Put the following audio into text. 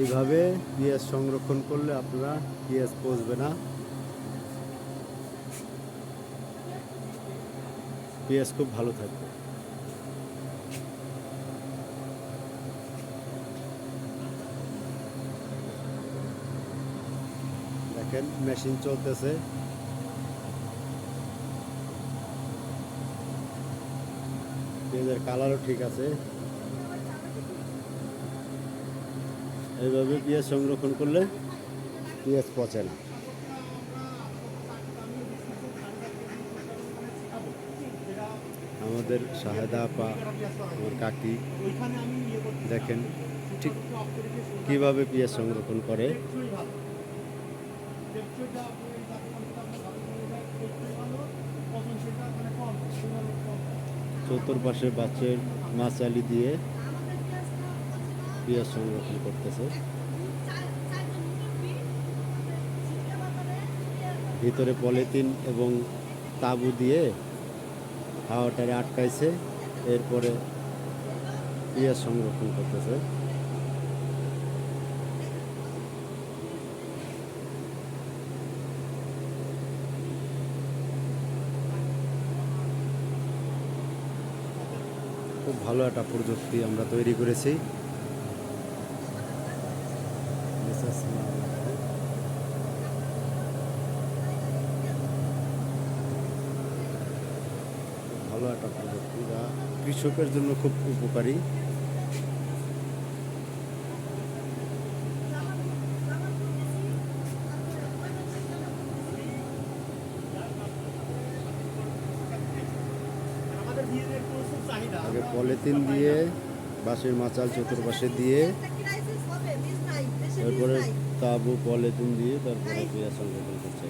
এইভাবে পেঁয়াজ সংরক্ষণ করলে আপনারা পেঁয়াজ পচবে না। পেঁয়াজ খুব ভালো থাকবে। দেখেন, মেশিন চলতেছে। পেঁয়াজের কালারও ঠিক আছে। এইভাবে পেঁয়াজ সংরক্ষণ করলে পেঁয়াজ পচে না। আমাদের শাহেদা আপা আমার কাকি দেখেন ঠিক কীভাবে পেঁয়াজ সংরক্ষণ করে। চতুর্পাশে বাচ্চের মাচালি দিয়ে পেঁয়াজ সংরক্ষণ করতেছে। ভিতরে পলিথিন এবং তাবু দিয়ে হাওয়াটারে আটকাইছে, এরপরে পেঁয়াজ সংরক্ষণ করতেছে। খুব ভালো একটা প্রযুক্তি আমরা তৈরি করেছি। ভালো একটা প্রযুক্তি যা কৃষকের জন্য খুব উপকারী। আগে পলিথিন দিয়ে, বাঁশের মাচাল চতুর্পাশে দিয়ে এরপরে তাবু পলিথিন দিয়ে তারপরে পেঁয়াজ সংরক্ষণ করছে।